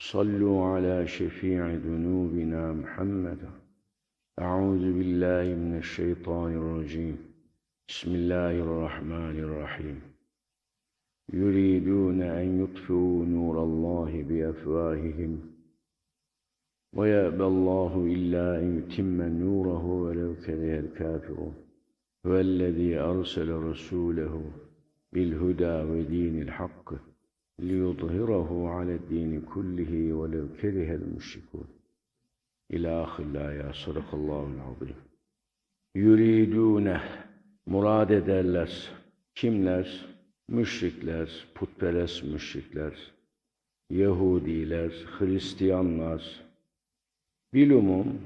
صلوا على شفيع ذنوبنا محمد. أعوذ بالله من الشيطان الرجيم. بسم الله الرحمن الرحيم. يريدون أن يطفئوا نور الله بأفواههم. ويأبى الله إلا أن يتم نوره ولو كره الكافرون. هو الذي أرسل رسوله بالهدى ودين الحق. ليظهره على الدين كله ولو كره المشركون إلى آخر الآية صدق الله العظيم Yuridune murad ederler. Kimler? Müşrikler, putperest müşrikler, Yahudiler, Hristiyanlar, bilumum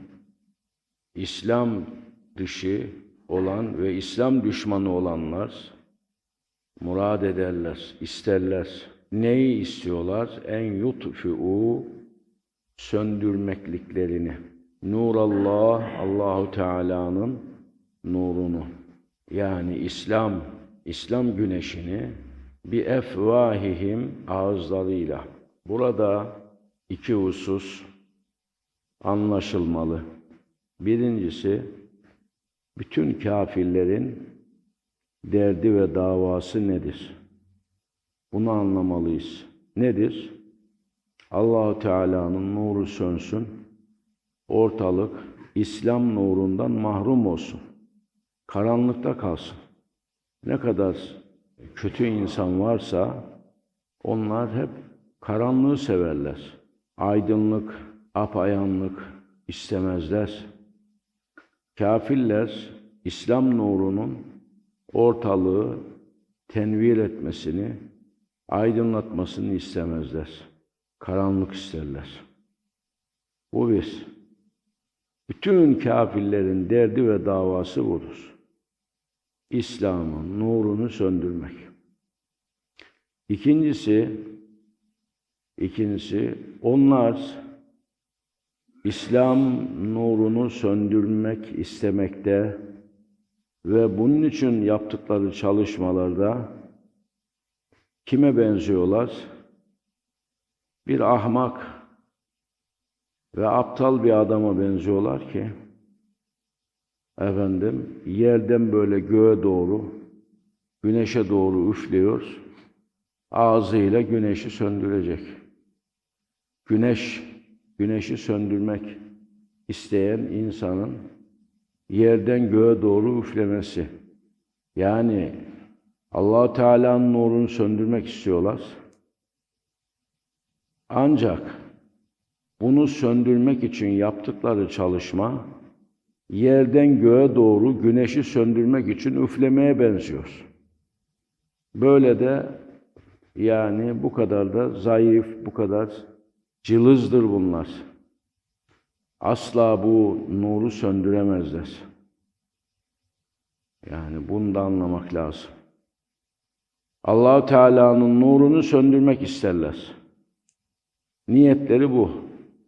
İslam dışı olan ve İslam düşmanı olanlar murad ederler, isterler. Neyi istiyorlar? En yutfi'u söndürmekliklerini. Nurallah, Allahu Teala'nın nurunu. Yani İslam, İslam güneşini bir efvahihim ağızlarıyla. Burada iki husus anlaşılmalı. Birincisi, bütün kafirlerin derdi ve davası nedir? Bunu anlamalıyız. Nedir? Allahu Teala'nın nuru sönsün, ortalık İslam nurundan mahrum olsun. Karanlıkta kalsın. Ne kadar kötü insan varsa onlar hep karanlığı severler. Aydınlık, apayanlık istemezler. Kafirler İslam nurunun ortalığı tenvir etmesini, aydınlatmasını istemezler. Karanlık isterler. Bu bir. Bütün kafirlerin derdi ve davası budur. İslam'ın nurunu söndürmek. İkincisi, ikincisi onlar İslam nurunu söndürmek istemekte ve bunun için yaptıkları çalışmalarda kime benziyorlar? Bir ahmak ve aptal bir adama benziyorlar ki efendim yerden böyle göğe doğru güneşe doğru üflüyor ağzıyla güneşi söndürecek. Güneş güneşi söndürmek isteyen insanın yerden göğe doğru üflemesi. Yani allah Teala'nın nurunu söndürmek istiyorlar. Ancak bunu söndürmek için yaptıkları çalışma yerden göğe doğru güneşi söndürmek için üflemeye benziyor. Böyle de yani bu kadar da zayıf, bu kadar cılızdır bunlar. Asla bu nuru söndüremezler. Yani bunu da anlamak lazım. Allah Teala'nın nurunu söndürmek isterler. Niyetleri bu.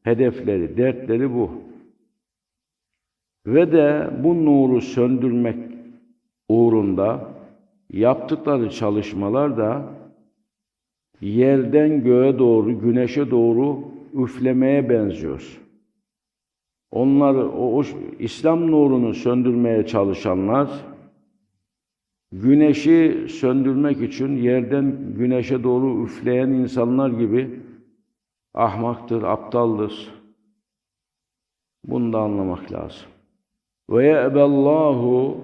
Hedefleri, dertleri bu. Ve de bu nuru söndürmek uğrunda yaptıkları çalışmalar da yerden göğe doğru, güneşe doğru üflemeye benziyor. Onlar o, o İslam nurunu söndürmeye çalışanlar güneşi söndürmek için yerden güneşe doğru üfleyen insanlar gibi ahmaktır, aptaldır. Bunu da anlamak lazım. Ve ye'bellahu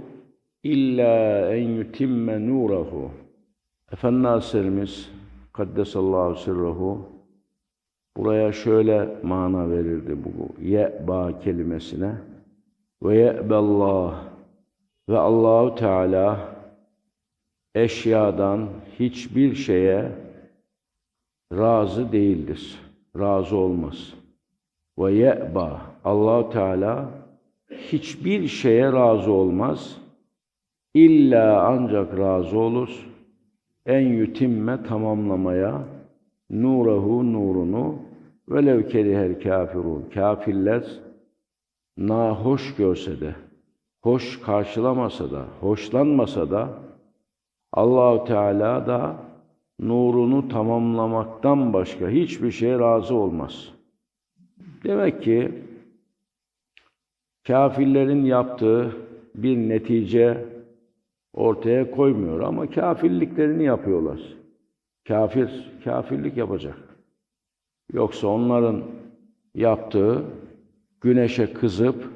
illa en yutimme nurehu. Efendi Hazretlerimiz Kaddesallahu sirruhu buraya şöyle mana verirdi bu ye'ba kelimesine ve ye'bellah ve Allahu Teala eşyadan hiçbir şeye razı değildir. Razı olmaz. Ve ye'ba Allahu Teala hiçbir şeye razı olmaz. İlla ancak razı olur. En yütimme tamamlamaya nurehu nurunu velev kerihel kafirun. Kafirler nahoş görse de, hoş karşılamasa da, hoşlanmasa da Allahu Teala da nurunu tamamlamaktan başka hiçbir şeye razı olmaz. Demek ki kafirlerin yaptığı bir netice ortaya koymuyor ama kafirliklerini yapıyorlar. Kafir, kafirlik yapacak. Yoksa onların yaptığı güneşe kızıp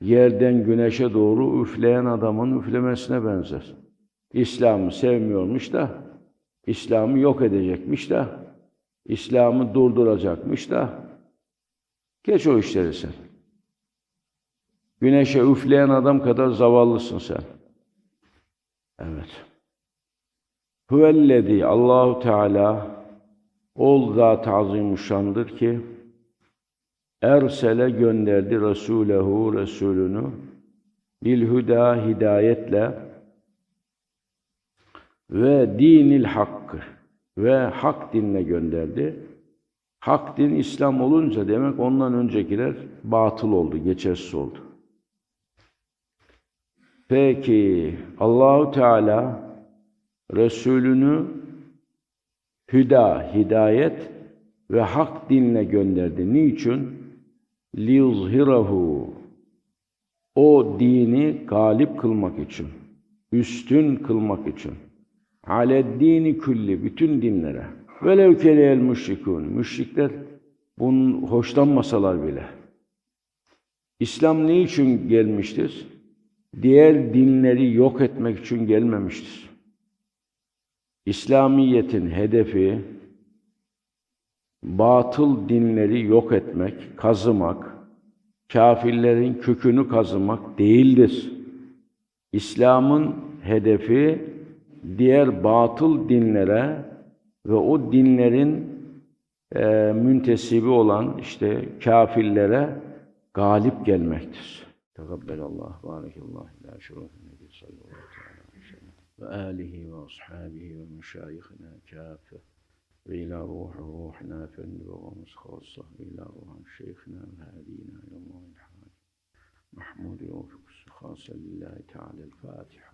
yerden güneşe doğru üfleyen adamın üflemesine benzer. İslam'ı sevmiyormuş da, İslam'ı yok edecekmiş de, İslam'ı durduracakmış da, geç o işleri sen. Güneşe üfleyen adam kadar zavallısın sen. Evet. Huvellezî Allahu Teala ol zat azimuşşandır ki ersele gönderdi Resulehu Resulünü bil huda hidayetle ve dinil hakkı ve hak dinle gönderdi. Hak din İslam olunca demek ondan öncekiler batıl oldu, geçersiz oldu. Peki Allahu Teala Resulünü hüda, hidayet ve hak dinle gönderdi. Niçin? liyuzhirahu o dini galip kılmak için, üstün kılmak için. Aleddini külli, bütün dinlere. Velev kereyel müşrikun. Müşrikler bunun hoşlanmasalar bile. İslam ne için gelmiştir? Diğer dinleri yok etmek için gelmemiştir. İslamiyetin hedefi batıl dinleri yok etmek, kazımak, kafirlerin kökünü kazımak değildir. İslam'ın hedefi diğer batıl dinlere ve o dinlerin e, müntesibi olan işte kafirlere galip gelmektir. Tekabbelallah ve aleyhillah ila şerefin nebi sallallahu aleyhi ve sellem ve alihi ve ashabihi ve müşayihine kâfe ve ila ruhu ruhina fendi ve muskhassah ve ila ruhan şeyhina ve hadina ilallahil hâli. Mahmud-i Ufuk Sıhhâse lillahi teâlâ el-Fâtiha.